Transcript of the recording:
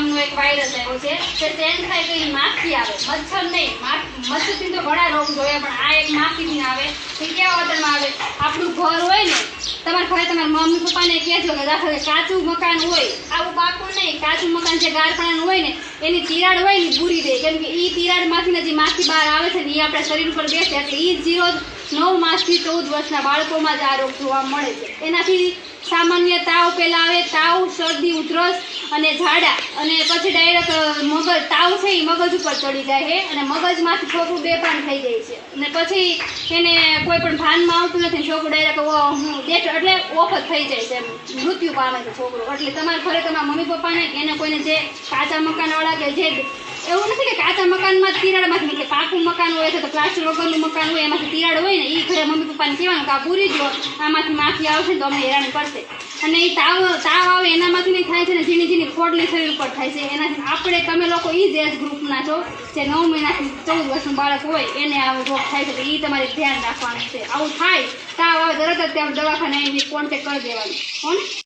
નામનો એક વાયરસ આવ્યો છે. તે એ માખી આવે. મચ્છર નહીં. મચ્છરથી તો ઘણા રોગ જોયા, પણ આ એક માખીથી આવે. કેવા વાતરમાં આવે આપણું ઘર હોય ને, તમારે ઘરે તમારા મમ્મી પપ્પાને કહેજો કે દાખલા કાચું મકાન હોય, આવું પાકું નહીં, કાચું મકાન જે ગારપણાનું હોય ને, એની તિરાડ હોય ને બુરી દે. કેમ કે એ તિરાડમાંથી જે માખી બહાર આવે છે ને એ આપણા શરીર ઉપર બેસે, એટલે એ જીરો નવ માસથી ચૌદ વર્ષના બાળકોમાં જ આ રોગ જોવા મળે છે. એનાથી સામાન્ય તાવ પહેલાં આવે, તાવ, શરદી, ઉધરસ અને ઝાડા અને પછી ડાયરેક્ટ મગજ, તાવ છે એ મગજ ઉપર ચડી જાય છે અને મગજમાંથી છોકરું બેભાન થઈ જાય છે. અને પછી એને કોઈ પણ ભાનમાં આવતું નથી છોકરો ડાયરેક્ટ ડેટ એટલે ઓફ જ થઈ જાય છે મૃત્યુ પામે છે છોકરો. એટલે તમારે ઘરે તમારા મમ્મી પપ્પાને કે એને કોઈને જે કાચા મકાનવાળા કે જે એવું નથી કે કાચા મકાનમાં જ તિરાડમાંથી કે પાકું મકાન હોય છે તો પ્લાસ્ટર વગરનું મકાન હોય, એમાંથી તિરાડ હોય ને એ ઘરે મમ્મી પપ્પાને કહેવાનું કે આ પૂરી જો આમાંથી માફી આવશે તો અમને હેરાન કરશે. અને એ તાવ તાવ આવે એનામાંથી નહીં થાય છે ને, ઝીણી ઝીણી ફોડલી શરીર પર થાય છે. એનાથી આપણે, તમે લોકો એ જ એજ ગ્રુપના છો, જે નવ મહિનાથી ચૌદ વર્ષનું બાળક હોય, એને આવો રોગ થાય છે, તો એ તમારે ધ્યાન રાખવાનું છે. આવું થાય, તાવ આવે, તરત જ ત્યાં દવાખાને એની કોન્ટેક કરી દેવાનું. ને?